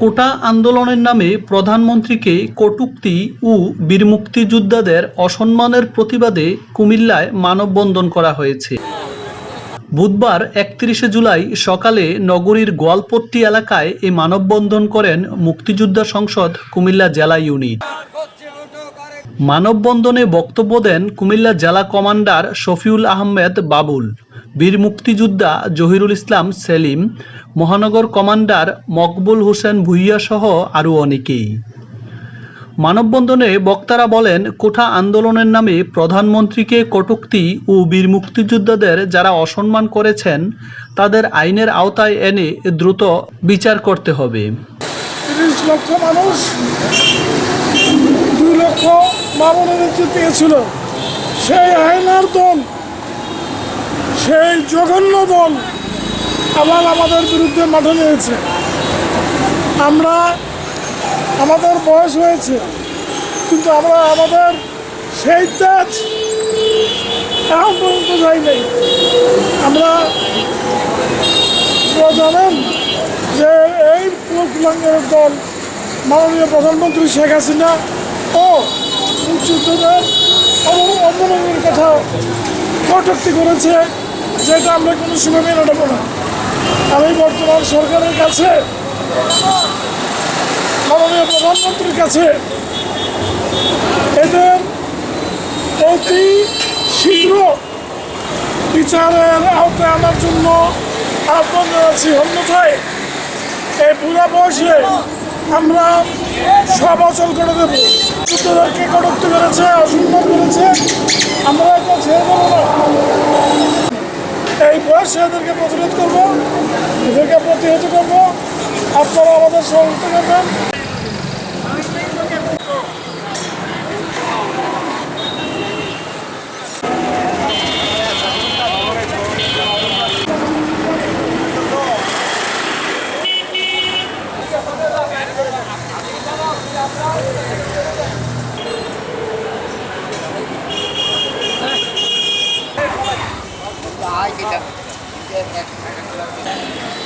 কোটা আন্দোলনের নামে প্রধানমন্ত্রীকে কটুক্তি ও বীর মুক্তিযোদ্ধাদের অসম্মানের প্রতিবাদে কুমিল্লায় মানববন্ধন করা হয়েছে। বুধবার একত্রিশে জুলাই সকালে নগরীর গোয়ালপট্টি এলাকায় এই মানববন্ধন করেন মুক্তিযোদ্ধা সংসদ কুমিল্লা জেলা ইউনিট। মানববন্ধনে বক্তব্য দেন কুমিল্লা জেলা কমান্ডার শফিউল আহমেদ বাবুল। বীর মুক্তিযোদ্ধা জহিরুল ইসলাম সেলিম, মহানগর কমান্ডার মকবুল হোসেন ভুইয়া সহ আরও অনেকেই। মানববন্ধনে বক্তারা বলেন, কোঠা আন্দোলনের নামে প্রধানমন্ত্রীকে কটুক্তি ও বীর মুক্তিযোদ্ধাদের যারা অসম্মান করেছেন, তাদের আইনের আওতায় এনে দ্রুত বিচার করতে হবে। মানুষ সেই আইনার দল সেই জঘন্য দল আবার আমাদের বিরুদ্ধে মাঠে নিয়েছে আমরা আমাদের বয়স হয়েছে, কিন্তু আমরা আমাদের সেই তেজ এখন পর্যন্ত যাই নাই। আমরা জানেন যে এই কুলাঙ্গের দল মাননীয় প্রধানমন্ত্রী শেখ হাসিনা ও মুক্তিযোদ্ধাদের অবমাননের কথা কটূক্তি করেছে। যেটা আমরা কোনো সময় মেনে নেব না। আমি বর্তমান সরকারের কাছে, মাননীয় প্রধানমন্ত্রীর কাছে এদের অতি শীঘ্র বিচারের আওতায় আনার জন্য আহ্বান জানাচ্ছি। অন্যথায় এই বুড়া বয়সে আমরা সব অচল করে দেব। যুদ্ধদেরকে কটুক্তি করেছে অসম্মান করেছে, আমরা এটা ছেড়ে দেবো না। অবশ্যই এদেরকে প্রতিরোধ করব এদেরকে প্রতিহত করব আপনারা আমাদের সহযোগিতা করবেন I get. lên nha.